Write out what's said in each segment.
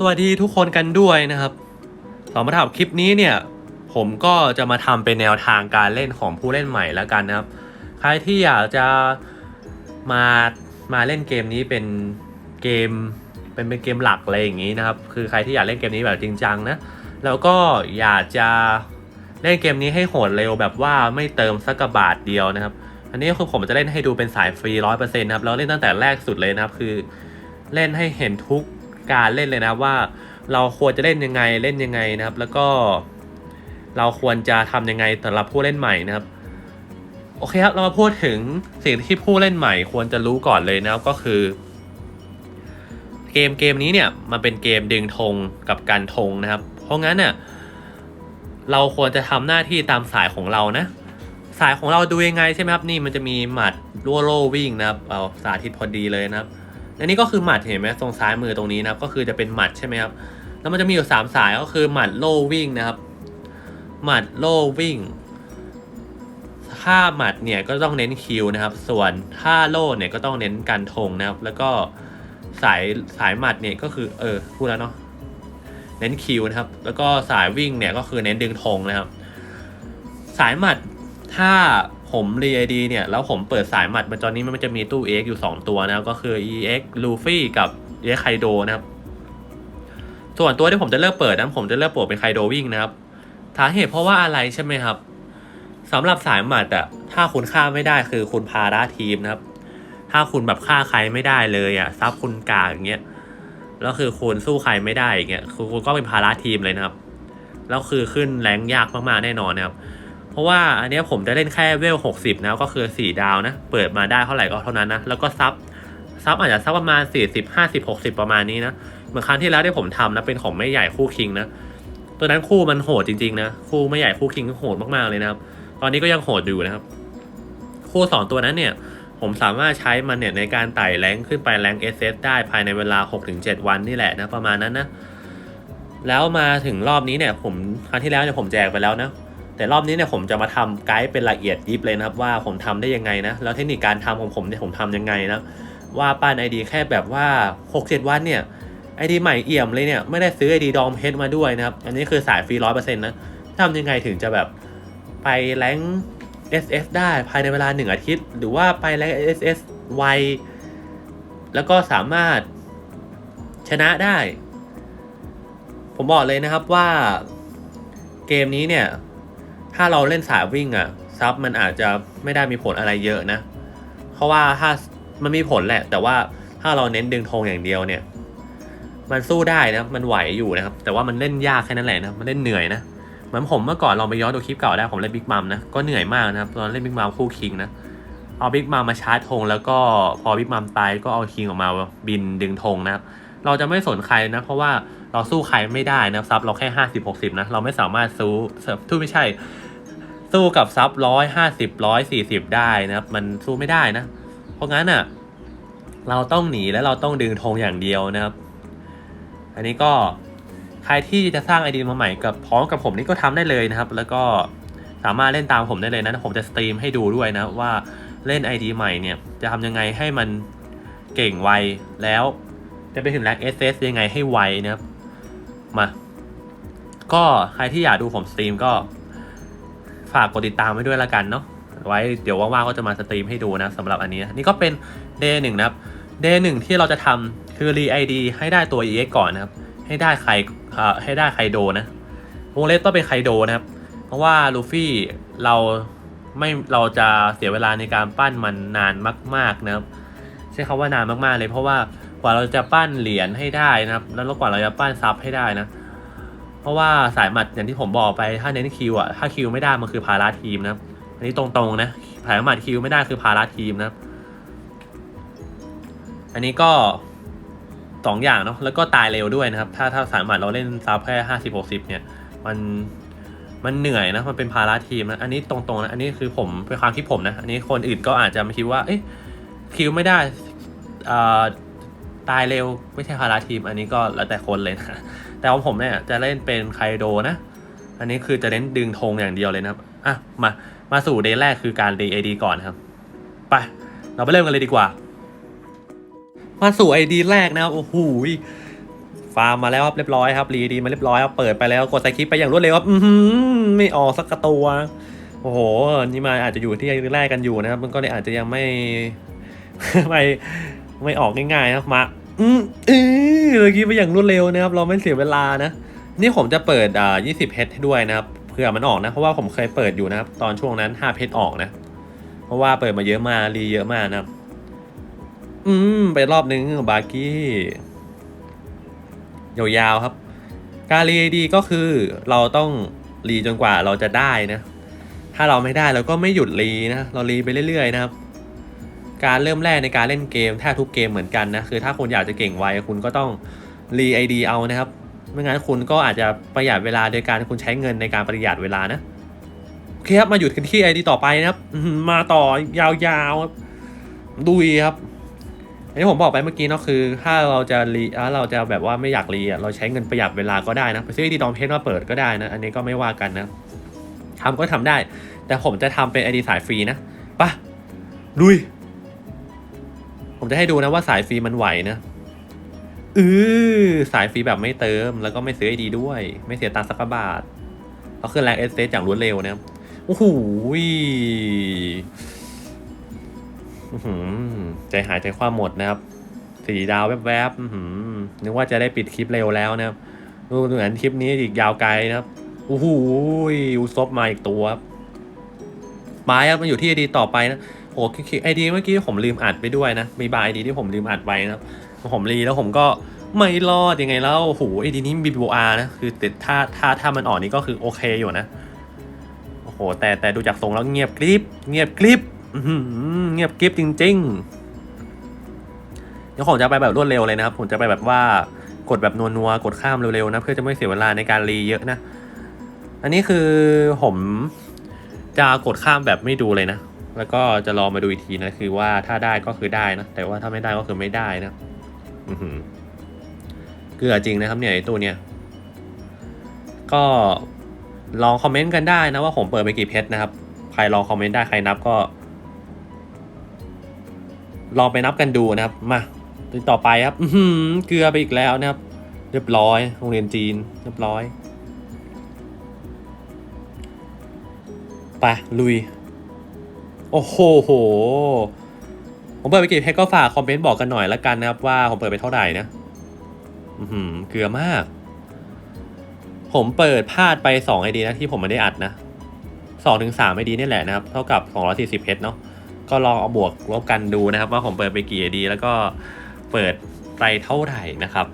สวัสดีทุกคนกันด้วยนะครับสำหรับคลิปนี้เนี่ยผมก็จะมาทำเป็นแนวทางการเล่นของผู้เล่นใหม่แล้วกันนะครับ ใครที่อยากจะมามาเล่นเกมนี้เป็นเกมเป็นเป็นเกมหลักอะไรอย่างนี้นะครับ คือใครที่อยากเล่นเกมนี้แบบจริงจังนะแล้วก็อยากจะเล่นเกมนี้ให้โหดเร็วแบบว่าไม่เติมสักกระบาทเดียวนะครับ อันนี้คือผมจะเล่นให้ดูเป็นสายฟรีร้อยเปอร์เซ็นต์นะครับแล้วเล่นตั้งแต่แรกสุดเลยนะครับคือเล่นให้เห็นทุก การเล่นเลยนะครับว่าเราควรจะเล่นยังไงเล่นยังไงนะครับ แล้วก็ เราควรจะทำยังไงสำหรับผู้เล่นใหม่นะครับ โอเคครับเรามาพูดถึงสิ่งที่ผู้เล่นใหม่ ควรจะรู้ก่อนเลยนะครับก็คือ เกมเกมนี้เนี่ยมันเป็นเกมดึงธงกับการธงนะครับ เพราะงั้นเนี่ยเราควรจะทำหน้าที่ตามสายของเรานะ สายของเราดูยังไงใช่ไหมครับนี่มันจะมีหมัดลัวโลวิ่งนะครับเอาสาธิตพอดีเลยนะครับ อันนี้ก็คือหมัดเห็นไหมตรงซ้ายมือตรงนี้นะครับ ก็คือจะเป็นหมัดใช่ไหมครับ แล้วมันจะมีอยู่สามสายก็คือหมัดโลวิ่งนะครับ หมัดโลวิ่ง ถ้าหมัดเนี่ยก็ต้องเน้นคิวนะครับ ส่วนถ้าโลเนี่ยก็ต้องเน้นการธงนะครับ แล้วก็สายสายหมัดเนี่ยก็คือเออพูดแล้วเนาะ เน้นคิวนะครับ แล้วก็สายวิ่งเนี่ยก็คือเน้นดึงธงนะครับ สายหมัดถ้า ผมรีไอดีเนี่ย แล้วผมเปิดสายหมัดมันตอนนี้มันจะมีตู้ EX อยู่ 2 ตัวนะครับ ก็คือ EX Luffy กับ EX Kaido นะครับ ส่วนตัวที่ผมจะเลือกเปิดนะผมจะเลือกเปิดเป็นไคโดวิ่งนะครับสาเหตุเพราะว่าอะไรใช่ไหมครับสำหรับสายหมัดอะถ้าคุณฆ่าไม่ได้คือคุณพาราทีมนะครับ ถ้าคุณแบบฆ่าใครไม่ได้เลยอะซับคุณกากอย่างเงี้ยแล้วคือคุณสู้ใครไม่ได้อย่างเงี้ยคือคุณก็เป็นภาระทีมเลยนะครับ แล้วคือขึ้นแรงยากมากๆแน่นอนนะครับ ราะว่าอันนี้ผมจะเล่นแค่เวล 60 นะ ก็คือ 4 ดาวนะ เปิดมาได้เท่าไหร่ก็เท่านั้นนะ แล้วก็ซับ ซับอาจจะซับประมาณ 40 50 60 ประมาณนี้นะ เหมือนครั้งที่แล้วที่ผมทำนะ เป็นของไม่ใหญ่คู่คิงนะ ตัวนั้นคู่มันโหดจริงๆนะ คู่ไม่ใหญ่คู่คิงโหดมากๆเลยนะครับ ตอนนี้ก็ยังโหดอยู่นะครับ คู่สองตัวนั้นเนี่ย ผมสามารถใช้มันเนี่ยในการไต่แรงขึ้นไปแรงเอสได้ภายในเวลา 6-7 วันนี่แหละนะประมาณนั้นนะ แล้วมาถึงรอบนี้เนี่ย ผมครั้งที่แล้วเนี่ยผมแจกไปแล้วนะ แต่รอบนี้เนี่ยผมจะมาทำไกด์เป็นละเอียดยิบเลยนะครับว่าผมทำได้ยังไงนะแล้วเทคนิคการทำของผมเนี่ยผมทำยังไงนะว่าป้านไอดีแค่แบบว่า 6-7 วันเนี่ยไอดีใหม่เอี่ยมเลยเนี่ยไม่ได้ซื้อไอดีดอมเพชรมาด้วยนะครับอันนี้คือสายฟรีร้อยเปอร์เซ็นต์นะทำยังไงถึงจะแบบไปแรง SS ได้ภายในเวลาหนึ่งอาทิตย์ หรือว่าไปแรง SS ไวแล้วก็สามารถชนะได้ ผมบอกเลยนะครับว่าเกมนี้เนี่ย ถ้าเราเล่นสายวิ่งอะซับมันอาจจะไม่ได้มีผลอะไรเยอะนะ เพราะว่าถ้ามันมีผลแหละ แต่ว่าถ้าเราเน้นดึงธงอย่างเดียวเนี่ย มันสู้ได้นะมันไหวอยู่นะครับ แต่ว่ามันเล่นยากแค่นั้นแหละนะมันเล่นเหนื่อยนะเหมือนผมเมื่อก่อนลองไปย้อนดูคลิปเก่าได้ผมเล่นบิ๊กมัมนะก็เหนื่อยมากนะครับตอนเล่นบิ๊กมัมคู่คิงนะเอาบิ๊กมัมมาชาร์จธงแล้วก็พอบิ๊กมัมตายก็เอาคิงออกมาบินดึงธงนะครับเราจะไม่สนใครนะ เพราะว่าเราสู้ใครไม่ได้นะซับเราแค่ห้าสิบหกสิบนะเราไม่สามารถสู้ทูไม่ใช่ สู้กับซับร้อยห้าสิบร้อยสี่สิบได้นะครับ มันสู้ไม่ได้นะ เพราะงั้นอะ เราต้องหนีและเราต้องดึงธงอย่างเดียวนะครับ อันนี้ก็ใครที่จะสร้างไอดีมาใหม่กับพร้อมกับผมนี่ก็ทำได้เลยนะครับ แล้วก็สามารถเล่นตามผมได้เลยนะผมจะสตรีมให้ดูด้วยนะว่าเล่น ID ใหม่เนี่ยจะทำยังไงให้มันเก่งไวแล้วจะไปถึงแรง SS ยังไงให้ไวนะครับมา ก็ใครที่อยากดูผมสตรีมก็ ฝากกดติดตามไว้ด้วยละกันเนาะไว้เดี๋ยวว่างๆก็จะมาสตรีมให้ดูนะสำหรับอันนี้นี่ก็เป็น day หนึ่งนะครับ day หนึ่งที่เราจะทำคือรีไอดีให้ได้ตัว EX ก่อนนะครับ ให้ได้ใครเอ่อให้ได้ไคโดนะวงเล็บต้องเป็นไคโดนะครับ เพราะว่าลูฟี่เราไม่เราจะเสียเวลาในการปั้นมันนานมาก ๆนะครับ ใช้คำว่านานมากๆเลย เพราะว่ากว่าเราจะปั้นเหรียญให้ได้นะครับ แล้วกว่าเราจะปั้นซับให้ได้นะ ราะว่าสายหมัดอย่างที่ผมบอกไปถ้าเน้นคิวอะถ้าคิวไม่ได้มันคือภาระทีมนะครับ อันนี้ตรงๆนะสายหมัดคิวไม่ได้คือภาระทีมนะครับ อันนี้ก็สองอย่างเนาะแล้วก็ตายเร็วด้วยนะครับ ถ้าถ้าสายหมัดเราเล่นซับแค่ห้าสิบหกสิบเนี่ย มันมันเหนื่อยนะมันเป็นภาระทีมนะอันนี้ตรงๆนะอันนี้คือผมเป็นความคิดผมนะ อันนี้คนอื่นก็อาจจะมาคิดว่าเอ๊ะคิวไม่ได้อ่าตายเร็วไม่ใช่ภาระทีม อันนี้ก็แล้วแต่คนเลยนะ แต่ของผมเนี่ยจะเล่นเป็นไคโดนะ อันนี้คือจะเน้นดึงธงอย่างเดียวเลยนะครับ อะ มา มาสู่เดย์แรกคือการ DAD ก่อนครับ ไป เราไปเริ่มกันเลยดีกว่า มาสู่ไอดีแรกนะครับ โอ้โหฟาร์มมาแล้วครับเรียบร้อยครับรีดีมาเรียบร้อยครับเปิดไปแล้วกดใส่คลิปไปอย่างรวดเร็วครับอือหือไม่ออกสักตัว โอ้โห นี่มาอาจจะอยู่ที่แรกกันอยู่นะครับ มันก็เลยอาจจะยังไม่ไม่ไม่ออกง่ายๆนะครับมา อืมเออเมื่อกี้ไปอย่างรวดเร็วนะครับ เราไม่เสียเวลานะ นี่ผมจะเปิดอ่า20เพชรให้ด้วยนะครับเผื่อมันออกนะ เพราะว่าผมเคยเปิดอยู่นะครับ ตอนช่วงนั้น5เพชรออกนะ เพราะว่าเปิดมาเยอะมากรีเยอะมากนะครับ อืม ไปรอบนึงบาร์กี้ ยาวๆครับ การรีดีก็คือเราต้องรีจนกว่าเราจะได้นะ ถ้าเราไม่ได้เราก็ไม่หยุดรีนะ เรารีไปเรื่อยๆนะครับ การเริ่มแรกในการเล่นเกมแทบทุกเกมเหมือนกันนะคือถ้าคุณอยากจะเก่งไวคุณก็ต้องรีไอดีเอานะครับไม่งั้นคุณก็อาจจะประหยัดเวลาโดยการคุณใช้เงินในการประหยัดเวลานะโอเคครับมาหยุดกันที่ไอดีต่อไปนะครับมาต่อยาวๆครับดุยครับอันนี้ผมบอกไปเมื่อกี้เนาะคือ ถ้าเราจะรีเราจะแบบว่าไม่อยากรีอะเราใช้เงินประหยัดเวลาก็ได้นะไปซื้อไอดีตอนเพจมาเปิดก็ได้นะอันนี้ก็ไม่ว่ากันนะทำก็ทำได้ แต่ผมจะทำเป็นไอดีสายฟรีนะปะลุย ผมจะให้ดูนะว่าสายฟรีมันไหวนะเออสายฟรีแบบไม่เติมแล้วก็ไม่ซื้อไอดีด้วย ไม่เสียตังค์สักบาทเอาขึ้นแรงเอสเตอย่างรวดเร็วนะครับโอ้โหหือใจหายใจความหมดนะครับสี่ดาวแวบๆนึกว่าจะได้ปิดคลิปเร็วแล้วนะครับดูเหมือนคลิปนี้อีกยาวไกลนะครับโอ้โหอุซบมาอีกตัวครับไม้ครับมันอยู่ที่ไอดีต่อไปนะ โอ้ไอดีเมื่อกี้ผมลืมอัดไปด้วยนะ มีบางไอดีที่ผมลืมอัดไว้นะผมรีแล้วผมก็ไม่รอดยังไงแล้วโอ้โหไอดีนี้มี BOR นะคือแต่ถ้าถ้าถ้ามันออกนี่ก็คือโอเคอยู่นะโอ้โหแต่แต่ดูจากทรงแล้วเงียบกริบเงียบกริบเงียบกริบจริง ๆ เดี๋ยวผมจะไปแบบรวดเร็วเลยนะครับ ผมจะไปแบบว่ากดแบบนัวๆกดข้ามเร็วๆนะ เพื่อจะไม่เสียเวลาในการรีเยอะนะ อันนี้คือผมจะกดข้ามแบบไม่ดูเลยนะ แล้วก็จะรอมาดูอีกทีนะคือว่าถ้าได้ก็คือได้นะแต่ว่าถ้าไม่ได้ก็คือไม่ได้นะอือหือเกลือจริงนะครับเนี่ยไอตัวเนี้ยก็ลองคอมเมนต์กันได้นะว่าผมเปิดไปกี่เพชรนะครับ ใครลองคอมเมนต์ได้ใครนับก็ ลองไปนับกันดูนะครับ มาต่อไปครับ อืเกลือไปอีกแล้วนะครับ เรียบร้อยโรงเรียนจีน เรียบร้อยไปลุย โอ้โหโห ผมเปิดไปกี่เพจก็ฝากคอมเมนต์บอกกันหน่อยละกันนะครับว่าผมเปิดไปเท่าไหร่นะ อือหือเกลือมาก ผมเปิดพลาดไป2ไอดีนะที่ผมไม่ได้อัดนะ2ถึง3ไอดีนี่แหละนะครับ เท่ากับ240เพชรเนาะ ก็ลองเอาบวกลบกันดูนะครับ ว่าผมเปิดไปกี่ไอดี แล้วก็เปิดไปเท่าไหร่นะครับ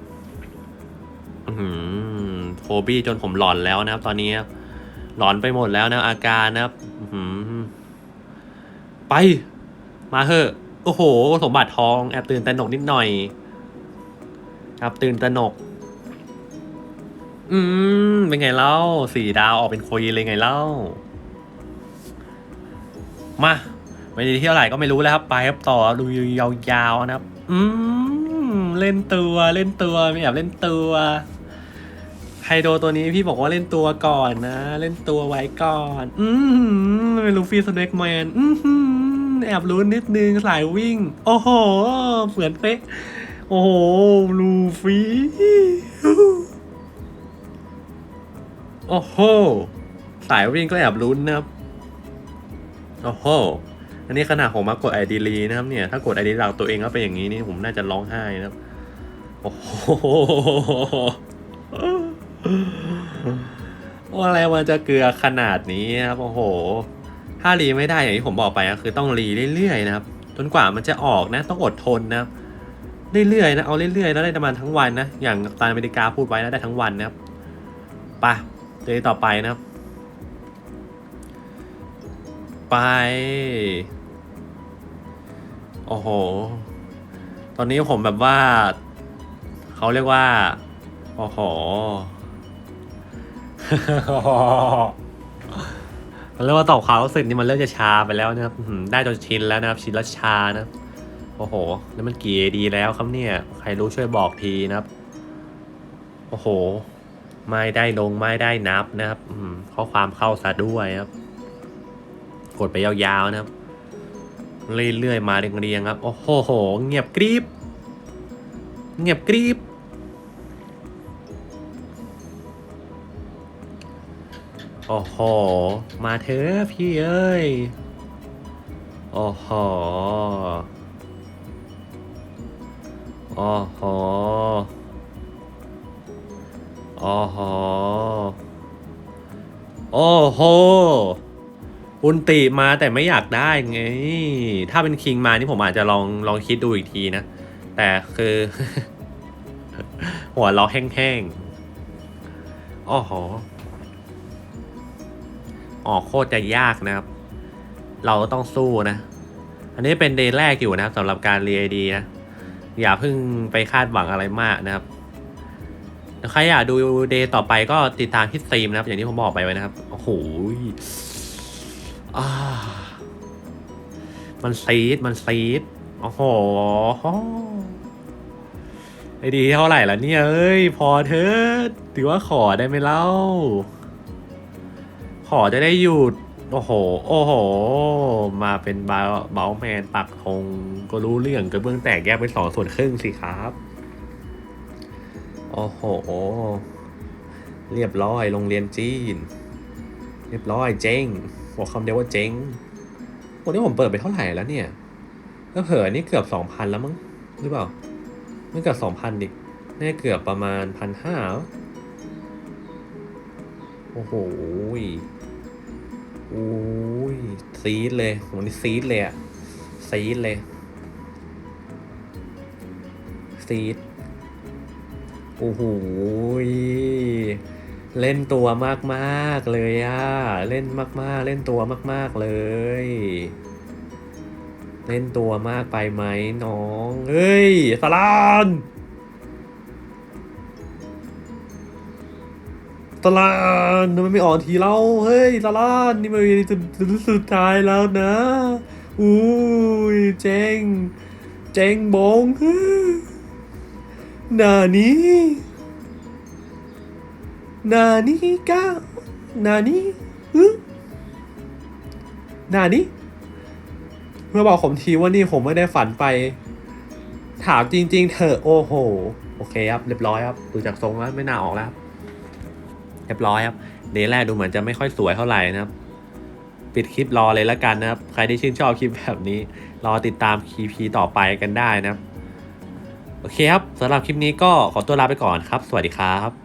อือหือโฟบี้จนผมหลอนแล้วนะครับ ตอนนี้หลอนไปหมดแล้วนะอาการนะครับอื้อหือ ไป มาเถอะโอ้โห สมบัติทองแอบตื่นตระหนกนิดหน่อยครับตื่นตระหนก อืม เป็นไงเล่าสี่ดาวออกเป็นคุยเลยไงเล่า มาไม่ได้เที่ยวไหร่ก็ไม่รู้แล้วครับ ไปครับต่อดูยาวๆนะครับ อืม เล่นตัวเล่นตัวไม่แอบเล่นตัวไฮโดตัวนี้พี่บอกว่าเล่นตัวก่อนนะ เล่นตัวไว้ก่อน อืมเป็นลูฟี่สเน็กแมนอืม แอบรู้นนิดนึงสายวิ่ง โอ้โห เหมือนเป๊ะ โอ้โห ลูฟี่โอ้โห สายวิ่งก็แอบลุ้นนะครับ โอ้โห อันนี้ขนาดผมมากดไอดีลีนะครับเนี่ย ถ้ากดไอดีหลักตัวเองแล้วเป็นอย่างนี้นี่ผมน่าจะร้องไห้นะครับ โอ้โหว่าอะไรมันจะเกลือขนาดนี้ครับ โอ้โห ถ้ารีไม่ได้อย่างที่ผมบอกไปก็คือต้องรีเรื่อยๆนะครับจนกว่ามันจะออกนะ ต้องอดทนนะครับเรื่อยๆนะเอาเรื่อยๆแล้วได้ประมาณทั้งวันนะอย่างตาอเมริกาพูดไว้นะได้ทั้งวันนะครับไปเจอต่อไปนะครับ ไป โอ้โห ตอนนี้ผมแบบว่า เขาเรียกว่า โอ้โห เริ่มว่าตอบความรู้สึกนี่มันเริ่มจะชาไปแล้วนะครับได้จนชินแล้วนะครับ ชินแล้วชานะโอ้โห แล้วมันกี่ดีแล้วครับเนี่ย ใครรู้ช่วยบอกทีนะครับ โอ้โห ไม่ได้ลงไม่ได้นับนะครับอืข้อความเข้าซะด้วยครับ กดไปยาวๆนะครับ เรื่อยๆมาเรียงๆครับ โอ้โห เงียบกริบ เงียบกริบ โอ้โห มาเถอะพี่เอ้ย โอ้โห โอ้โห โอ้โห โอ้โห อุนติมาแต่ไม่อยากได้ไง ถ้าเป็นคิงมานี่ผมอาจจะลองลองคิดดูอีกทีนะ แต่คือ หัวเราแห้งๆ โอ้โห ออกโคตรจะยากนะครับ เราต้องสู้นะ อันนี้เป็นเดย์แรกอยู่นะครับสำหรับการเรียดีนะอย่าเพิ่งไปคาดหวังอะไรมากนะครับใครอยากดูเดย์ต่อไปก็ติดตามที่สตรีมนะครับ อย่างที่ผมบอกไปไว้นะครับโอ้โหมันซีดมันซีดโอ้โหไอดีเท่าไหร่แล้วเนี่ยเอ้ย พอเถอะถือว่าขอได้ไหมเล่า อจะได้หยุด โอ้โห โอ้โห มาเป็นบลเบลแมนปักธงก็รู้เรื่องกระเบื้องแตกแยกเป็นสองส่วนครึ่งสิครับ โอ้โห เรียบร้อยโรงเรียนจีน เรียบร้อยเจ๊งบอกคำเดียวว่าเจ๊งวันนี้ผมเปิดไปเท่าไหร่แล้วเนี่ยก็เผลอนี่เกือบสองพันแล้วมั้งหรือเปล่า ไม่เกือบสองพันดิน่าเกือบประมาณพันห้าโอ้โห อ้ยซีดเลยวันนี้ซีดเลยอะซีดเลยซีดโอ้โหเล่นตัวมากๆเลยอะเล่นมากๆ เล่นตัวมาก ๆเลย เล่นตัวมากไปไหมน้อง เฮ้ยสลาน สลานทำไมไม่ออกทีเล่าเฮ้ยสลานนี่มันจุดสุดท้ายแล้วนะอุ้ยเจ๊งเจ๊งบงนานี้นานี้ก้านานี้ฮึนานี้เมื่อบอกผมทีว่านี่ผมไม่ได้ฝันไป ถามจริง ๆเถอโอ้โห โอเคครับ เรียบร้อยครับ ดูจากทรงแล้วไม่น่าออกแล้ว เรียบร้อยครับเดย์แรกดูเหมือนจะไม่ค่อยสวยเท่าไหร่นะครับ ปิดคลิปรอเลยแล้วกันนะครับ ใครที่ชื่นชอบคลิปแบบนี้ รอติดตามคีพีต่อไปกันได้นะครับ โอเคครับสำหรับคลิปนี้ก็ขอตัวลาไปก่อนครับ สวัสดีครับ